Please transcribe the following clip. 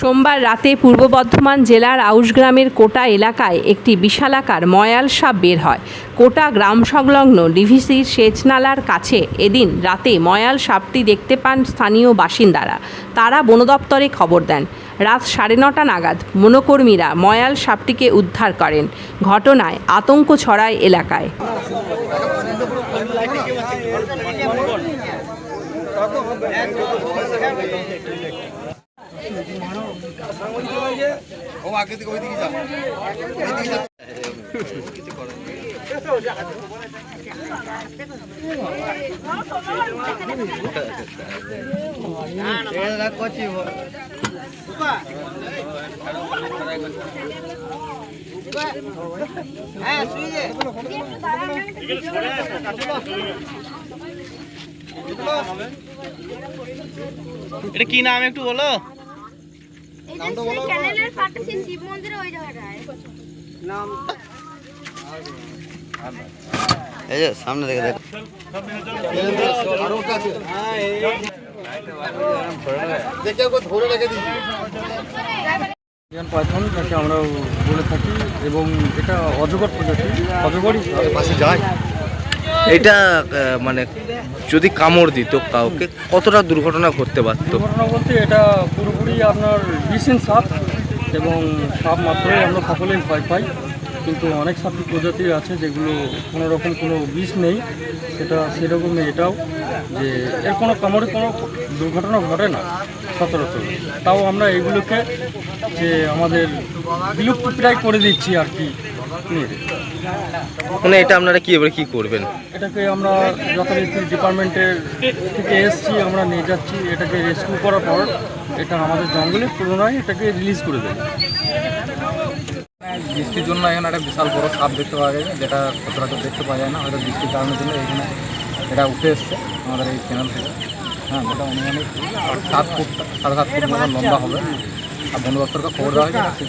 সোমবার রাতে পূর্ব বর্ধমান জেলার আউশগ্রামের কোটা এলাকায় একটি বিশালাকার ময়াল সাপ বের হয়। কোটা গ্রাম সংলগ্ন ডিভিসির সেচনালার কাছে এদিন রাতে ময়াল সাপটি দেখতে পান স্থানীয় বাসিন্দারা। তারা বন দপ্তরে খবর দেন। রাত সাড়ে নটা নাগাদ বনকর্মীরা ময়াল সাপটিকে উদ্ধার করেন। ঘটনায় আতঙ্ক ছড়ায় এলাকায়। ও আগে থেকে ওই দিকে যা ওইদিকে যা এটা কি নাম একটু বলো? এটা সেই ক্যানেলের পাশে সেই শিব মন্দিরে ওই জায়গাটায়। এই যে সামনে দেখে দেখ। আরও কাছে দেখে ওকে ধরে রেখে পাইথন যাকে আমরা বলে থাকি এবং এটা অজগর প্রজাতি অজগরই। পাশে যায়। এটা মানে যদি কামড় দিত কাউকে, কতটা দুর্ঘটনা ঘটতে পারতো? দুর্ঘটনা বলতে এটা পুরোপুরি আপনার বিষহীন সাপ এবং সাপ মাত্রই আমরা সকলেই ভয় পাই। কিন্তু অনেক সাপ প্রজাতির আছে যেগুলো কোনো রকম কোনো বিষ নেই। সেটা সেরকমই এটাও, যে এর কোনো কামড়ে কোনো দুর্ঘটনা ঘটে না, সচরাচর। তাও আমরা এগুলোকে যে আমাদের বিলুপ্ত প্রায় করে দিচ্ছি আর কি। মানে এটা আপনারা কি এবারে কি করবেন? এটাকে আমরা যথারীতি ডিপার্টমেন্টের থেকে এসছি আমরা নিয়ে যাচ্ছি। এটাকে রেস্কিউ করার পর এটা আমাদের জঙ্গলে পুনরায় এটাকে রিলিজ করে দেবে। বৃষ্টির জন্য এখানে একটা বিশাল বড় সাপ দেখতে পাওয়া গেছে যেটা সচরাচর দেখতে পাওয়া যায় না। হয়তো বৃষ্টির কারণের জন্য এখানে এটা উঠে এসছে আমাদের এই চ্যানেল থেকে। হ্যাঁ যেটা অনুমানিক সাত ফুট সাড়ে সাত ফুট মতো লম্বা হবে। আর বন দপ্তরকে খবর দেওয়া হয়েছে